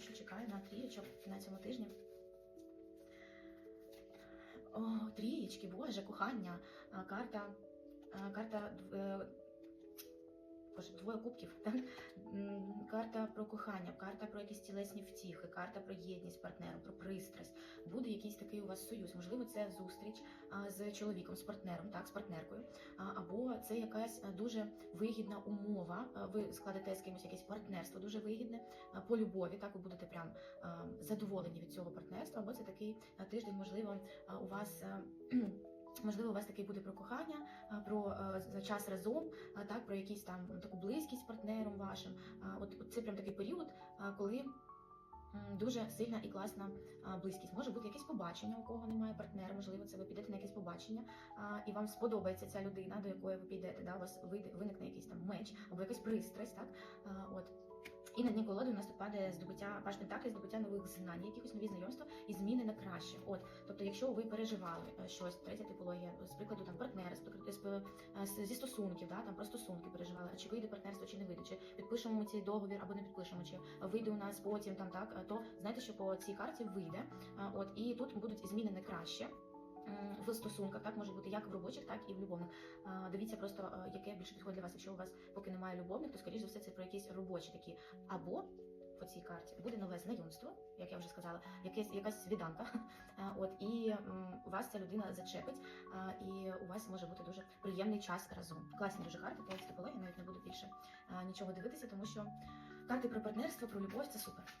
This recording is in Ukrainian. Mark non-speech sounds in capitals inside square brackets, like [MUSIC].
що чекаю на трієчок на цьому тижні. О, трієчки, боже, кохання. Карта, карта е, боже, двоє кубків. Так? Карта про кохання, карта про якісь тілесні втіхи, карта про єдність з партнером, про пристрасть. Буде якийсь такий у вас союз. Можливо, це зустріч з чоловіком, з партнером, так, з партнеркою. Або це якась дуже вигідна умова. Ви складете з кимось якесь партнерство, дуже вигідне по любові. Так, ви будете прям задоволені від цього партнерства. Або це такий тиждень, можливо, у вас. Можливо, у вас такий буде про кохання, про е, час разом, так про якісь там таку близькість з партнером вашим. От, це прям такий період, коли дуже сильна і класна близькість. Може бути якесь побачення, у кого немає партнера, можливо, це ви підете на якесь побачення, і вам сподобається ця людина, до якої ви підете. Да? У вас виникне якийсь там меч або якась пристрасть, так? От. І на дні колоди у нас тут здобуття ваш пентаклі, здобуття нових знань, якихось нові знайомства краще. От, тобто, якщо ви переживали е, щось, третя типологія, з прикладу там з, е, зі стосунків, да, там про стосунки переживали, чи вийде партнерство, чи не вийде, чи підпишемо ми цей договір або не підпишемо, чи вийде у нас потім там так, е, то знаєте, що по цій карті вийде. От і тут будуть зміни на краще. В стосунках так може бути як в робочих, так і в любовних. Дивіться просто, яке більше підходить для вас. Якщо у вас поки немає любовних, то скоріш за все це про якісь робочі такі. Або по цій карті буде нове знайомство, як я вже сказала, якась якась свіданка. [LAUGHS] От і вас ця людина зачепить, і у вас може бути дуже приємний час разом. Класні дуже карти, по психології навіть не буду більше нічого дивитися, тому що карти про партнерство, про любов це супер.